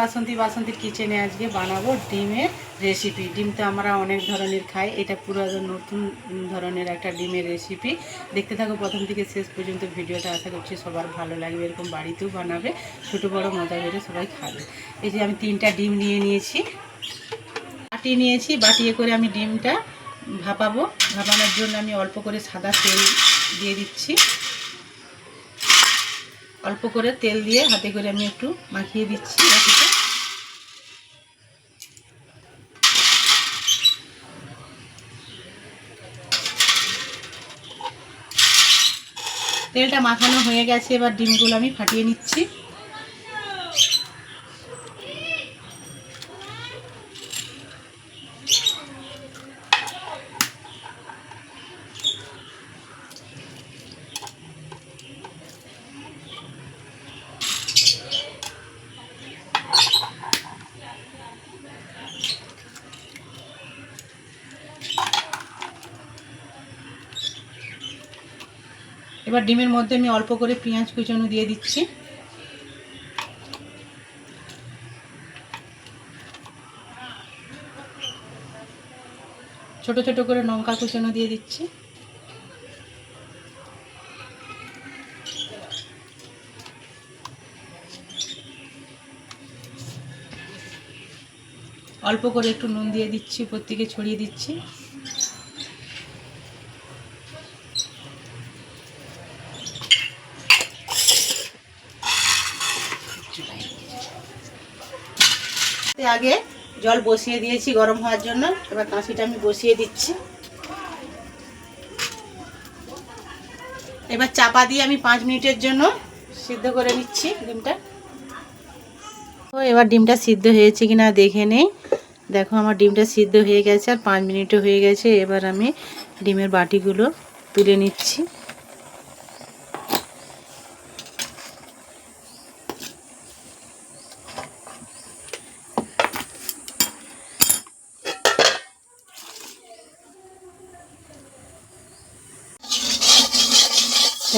বাসন্তী, বাসন্তীর কিচেনে আজকে বানাবো ডিমের রেসিপি ডিম তো আমরা অনেক ধরনের খাই। এটা পুরো নতুন ধরনের একটা ডিমের রেসিপি দেখতে থাকো, প্রথম থেকে শেষ পর্যন্ত ভিডিওটা আশা করছি সবার ভালো লাগবে, এরকম বাড়িতেও বানাবে, ছোটো বড় মজা করে সবাই খাবে। এই যে আমি তিনটা ডিম নিয়ে নিয়েছি। বাটি নিয়েছি বাটিয়ে করে আমি ডিমটা ভাপাবো। ভাপানোর জন্য আমি অল্প করে সাদা তেল দিয়ে দিচ্ছি। অল্প করে তেল দিয়ে হাতে করে আমি একটু মাখিয়ে দিচ্ছি বাটিতে। তেলটা মাখানো হয়ে গেছে এবার ডিমগুলো আমি ফাটিয়ে নিচ্ছি। এবার ডিমের মধ্যে আমি অল্প করে পেঁয়াজ কুচানো দিয়ে দিচ্ছি। ছোট ছোট করে লঙ্কা কুচানো দিয়ে দিচ্ছি। অল্প করে একটু নুন দিয়ে দিচ্ছি থেকে ছড়িয়ে দিচ্ছি। আগে জল বসিয়ে দিয়েছি গরম হওয়ার জন্য। এবার কাঁচিটা আমি বসিয়ে দিচ্ছি। এবার চাপা দিয়ে আমি পাঁচ মিনিটের জন্য সিদ্ধ করে নিচ্ছি ডিমটা। ও, এবার ডিমটা সিদ্ধ হয়েছে কিনা দেখে নেই। দেখো, আমার ডিমটা সিদ্ধ হয়ে গেছে আর পাঁচ মিনিটও হয়ে গেছে। এবার আমি ডিমের বাটিগুলো তুলে নিচ্ছি।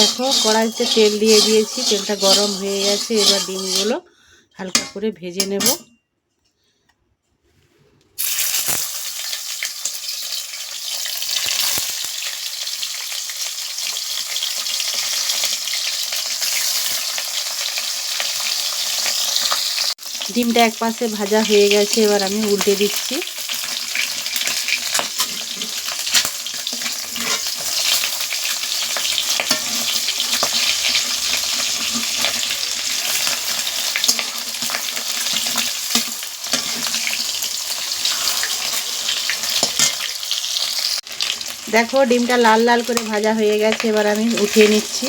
দেখো কড়াইতে তেল দিয়ে দিয়েছি, তেলটা গরম হয়ে গেছে, এবার ডিমগুলো হালকা করে ভেজে নেব। ডিমটা এক পাশে ভাজা হয়ে গেছে, এবার আমি উল্টে দিচ্ছি। দেখো, ডিমটা লাল লাল করে ভাজা হয়ে গেছে, এবার আমি উঠিয়ে নিচ্ছি।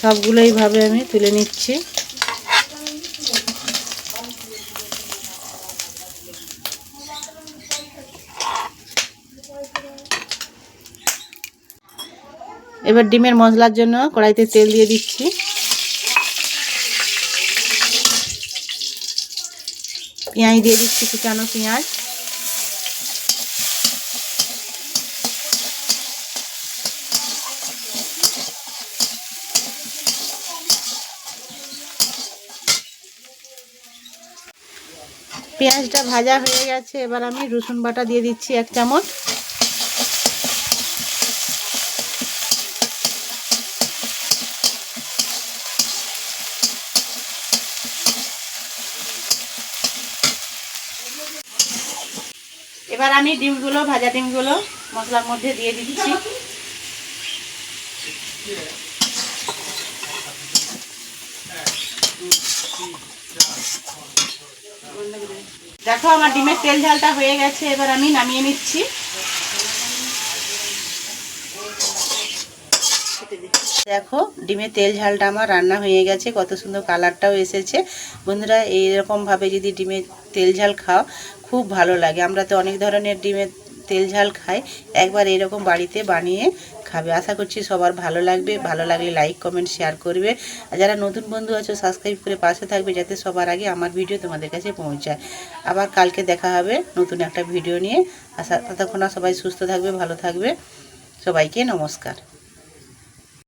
সবগুলো এইভাবে আমি তুলে নিচ্ছি। এবার ডিমের মশলার জন্য কড়াইতে তেল দিয়ে দিচ্ছি। পেঁয়াজ দিয়ে দিচ্ছি কুচানো পেঁয়াজ। পেঁয়াজটা ভাজা হয়ে গেছে, এবার আমি রসুন বাটা দিয়ে দিচ্ছি এক চামচ। এবার আমি ডিমগুলো, ভাজা ডিমগুলো মশলার মধ্যে দিয়ে দিচ্ছি। দেখো আমার ডিমের তেল ঝালটা হয়ে গেছে, এবার আমি নামিয়ে নিচ্ছি। দেখো, ডিমের তেল ঝালটা আমার রান্না হয়ে গেছে, কত সুন্দর কালারটাও এসেছে। বন্ধুরা, এইরকমভাবে যদি ডিমের তেল ঝাল খাও খুব ভালো লাগে। আমরা তো অনেক ধরনের ডিমের তেল ঝাল খাই। একবার এরকম বাড়িতে বানিয়ে খাবে। আশা করছি সবার ভালো লাগবে। ভালো লাগলে লাইক কমেন্ট শেয়ার করবে। আর যারা নতুন বন্ধু আছো সাবস্ক্রাইব করে পাশে থাকবে যাতে সবার আগে আমার ভিডিও তোমাদের কাছে পৌঁছায়। আবার কালকে দেখা হবে নতুন একটা ভিডিও নিয়ে। আশা ততক্ষণ সবাই সুস্থ থাকবে, ভালো থাকবে। সবাইকে নমস্কার।